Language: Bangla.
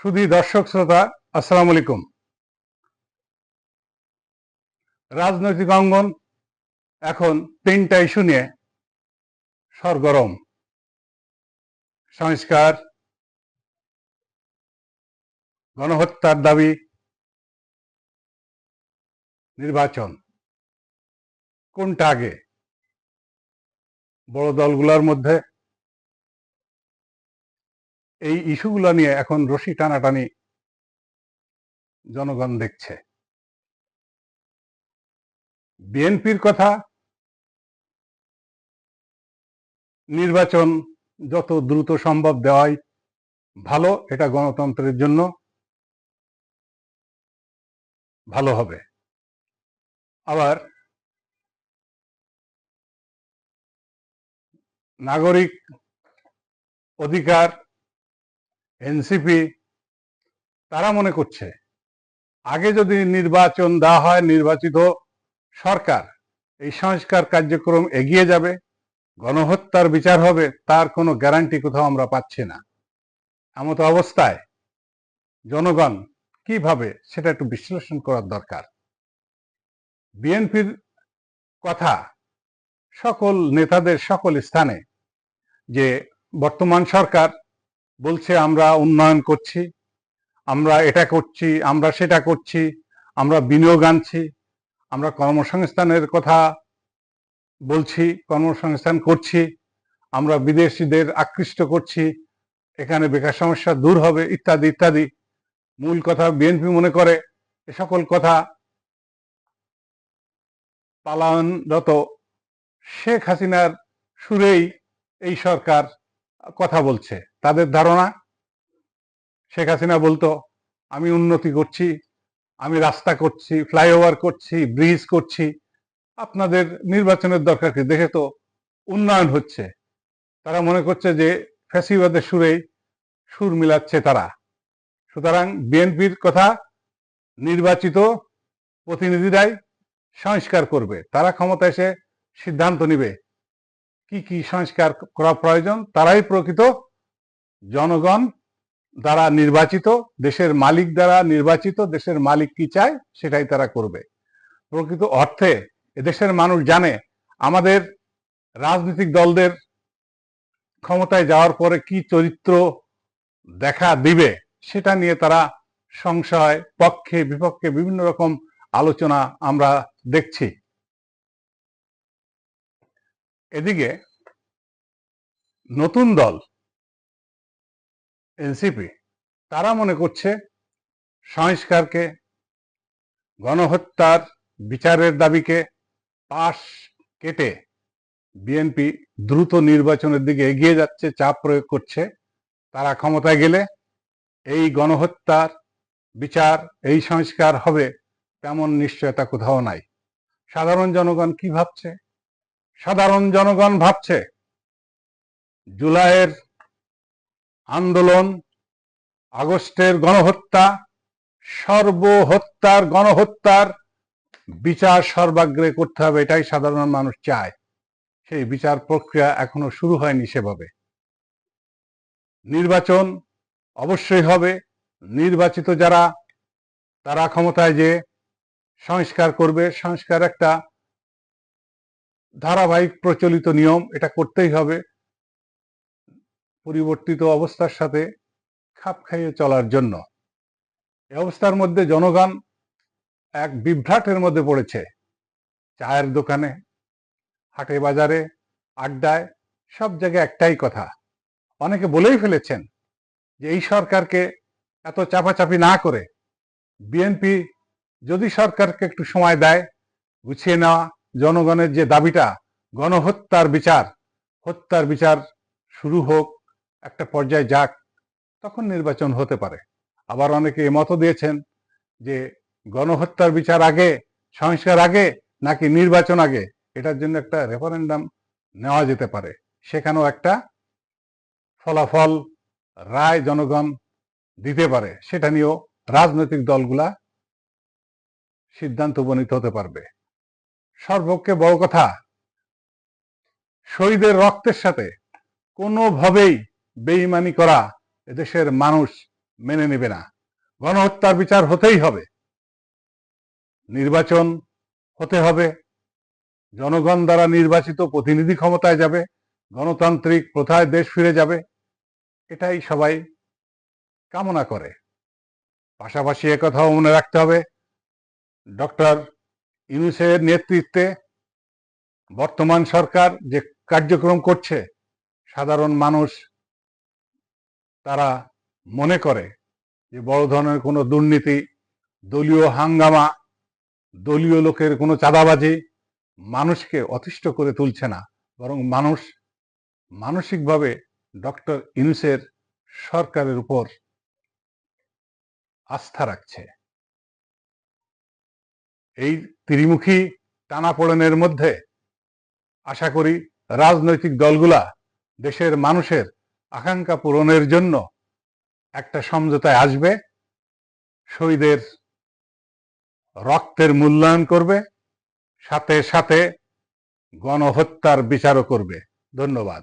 শুধু দর্শক শ্রোতা, আসসালামু আলাইকুম। রাজনৈতিক অঙ্গন এখন তিনটা ইস্যু নিয়ে সরগরম। সংস্কার, গণহত্যার দাবি, নির্বাচন। কোনটা আগে? বড় দলগুলোর মধ্যে এই ইস্যুগুলো নিয়ে এখন রশি টানাটানি জনগণ দেখছে। বিএনপির কথা, নির্বাচন যত দ্রুত সম্ভব দেওয়াই ভালো, এটা গণতন্ত্রের জন্য ভালো হবে। আবার নাগরিক অধিকার এনসিপি, তারা মনে করছে, আগে যদি নির্বাচন দেওয়া হয়, নির্বাচিত সরকার, এই সংস্কার কার্যক্রম এগিয়ে যাবে, গণহত্যার বিচার হবে, তার কোনো গ্যারান্টি কোথাও আমরা পাচ্ছি না। এমতো অবস্থায় জনগণ কীভাবে সেটা একটু বিশ্লেষণ করার দরকার। বিএনপির কথা সকল নেতাদের সকল স্থানে যে বর্তমান সরকার বলছে, আমরা উন্নয়ন করছি, আমরা এটা করছি, আমরা সেটা করছি, আমরা বিনিয়োগ আনছি, আমরা কর্মসংস্থানের কথা বলছি, কর্মসংস্থান করছি, আমরা বিদেশিদের আকৃষ্ট করছি, এখানে বেকার সমস্যা দূর হবে, ইত্যাদি ইত্যাদি। মূল কথা বিএনপি মনে করে, এ সকল কথা পালায়নরত শেখ হাসিনার সুরেই এই সরকার কথা বলছে। তাদের ধারণা, শেখ হাসিনা বলতো, আমি উন্নতি করছি, আমি রাস্তা করছি, ফ্লাইওভার করছি, ব্রিজ করছি। আপনাদের নির্বাচনের দরকার কি? দেখে তো উন্নয়ন হচ্ছে। তারা মনে করছে যে ফ্যাসিবাদের সুরেই সুর মিলাচ্ছে তারা। সুতরাং বিএনপির কথা নির্বাচিত প্রতিনিধিরাই সংস্কার করবে। তারা ক্ষমতা এসে সিদ্ধান্ত নিবে। কি কি সংস্কার করা প্রয়োজন? তারাই প্রকৃত জনগণ দ্বারা নির্বাচিত, দেশের মালিক দ্বারা নির্বাচিত, দেশের মালিক কি চায় সেটাই তারা করবে। প্রকৃত অর্থে দেশের মানুষ জানে আমাদের রাজনৈতিক দলদের ক্ষমতায় যাওয়ার পরে কি চরিত্র দেখা দিবে সেটা নিয়ে তারা সংশয়, পক্ষে, বিপক্ষে বিভিন্ন রকম আলোচনা আমরা দেখছি। এদিকে নতুন দল, এনসিপি, তারা মনে করছে সংস্কারকে, গণহত্যার বিচারের দাবিকে পাশ কেটে বিএনপি দ্রুত নির্বাচনের দিকে এগিয়ে যাচ্ছে, চাপ প্রয়োগ করছে। তারা ক্ষমতায় গেলে এই গণহত্যার বিচার, এই সংস্কার হবে তেমন নিশ্চয়তা কোথাও নাই। সাধারণ জনগণ কি ভাবছে? সাধারণ জনগণ ভাবছে জুলাইয়ের আন্দোলন, আগস্টের গণহত্যা, সর্বহত্যার গণহত্যার বিচার সর্বাগ্রে করতে হবে, এটাই সাধারণ মানুষ চায়। সেই বিচার প্রক্রিয়া এখনও শুরু হয়নি সেভাবে। নির্বাচন অবশ্যই হবে। নির্বাচিত যারা, তারা ক্ষমতায় যে সংস্কার করবে। সংস্কার একটা ধারাবাহিক প্রচলিত নিয়ম, এটা করতেই হবে। পরিবর্তিত অবস্থার সাথে খাপ খাইয়ে চলার জন্য। এ অবস্থার মধ্যে জনগণ এক বিভ্রাটের মধ্যে পড়েছে। চায়ের দোকানে, হাটে বাজারে, আড্ডায়, সব জায়গায় একটাই কথা। অনেকে বলেই ফেলেছেন যে এই সরকারকে এত চাপাচাপি না করে, বিএনপি যদি সরকারকে একটু সময় দেয়, গুছিয়ে নেওয়া জনগণের যে দাবিটা, গণহত্যার বিচার, হত্যার বিচার শুরু হোক, একটা পর্যায়ে যাক, তখন নির্বাচন হতে পারে। আবার অনেকে মত দিয়েছেন যে গণহত্যার বিচার আগে, সংস্কার আগে, নাকি নির্বাচন আগে, এটার জন্য একটা রেফারেন্ডাম নেওয়া যেতে পারে। সেখানেও একটা ফলাফল, রায় জনগণ দিতে পারে। সেটা নিয়েও রাজনৈতিক দলগুলা সিদ্ধান্ত উপনীত হতে পারবে। সর্বপক্ষে বড় কথা, শহীদের রক্তের সাথে কোনোভাবেই বেইমানি করা এদেশের মানুষ মেনে নেবে না। গণহত্যার বিচার হতেই হবে। নির্বাচন হতে হবে। জনগণ দ্বারা নির্বাচিত প্রতিনিধি ক্ষমতায় যাবে। গণতান্ত্রিক প্রথায় দেশ ফিরে যাবে। এটাই সবাই কামনা করে। পাশাপাশি একথাও মনে রাখতে হবে। ডক্টর ইউনুসের নেতৃত্বে বর্তমান সরকার যে কার্যক্রম করছে, সাধারণ মানুষ তারা মনে করে যে বড় ধরনের কোনো দুর্নীতি, দলীয় হাঙ্গামা, দলীয় লোকের কোনো চাঁদাবাজি মানুষকে অতিষ্ঠ করে তুলছে না। বরং মানুষ মানসিকভাবে ডক্টর ইউনুসের সরকারের উপর আস্থা রাখছে। এই ত্রিমুখী টানাপোড়েনের মধ্যে আশা করি রাজনৈতিক দলগুলা দেশের মানুষের আকাঙ্ক্ষা পূরণের জন্য একটা সমঝোতায় আসবে, শহীদের রক্তের মূল্যায়ন করবে, সাথে সাথে গণহত্যার বিচারও করবে। ধন্যবাদ।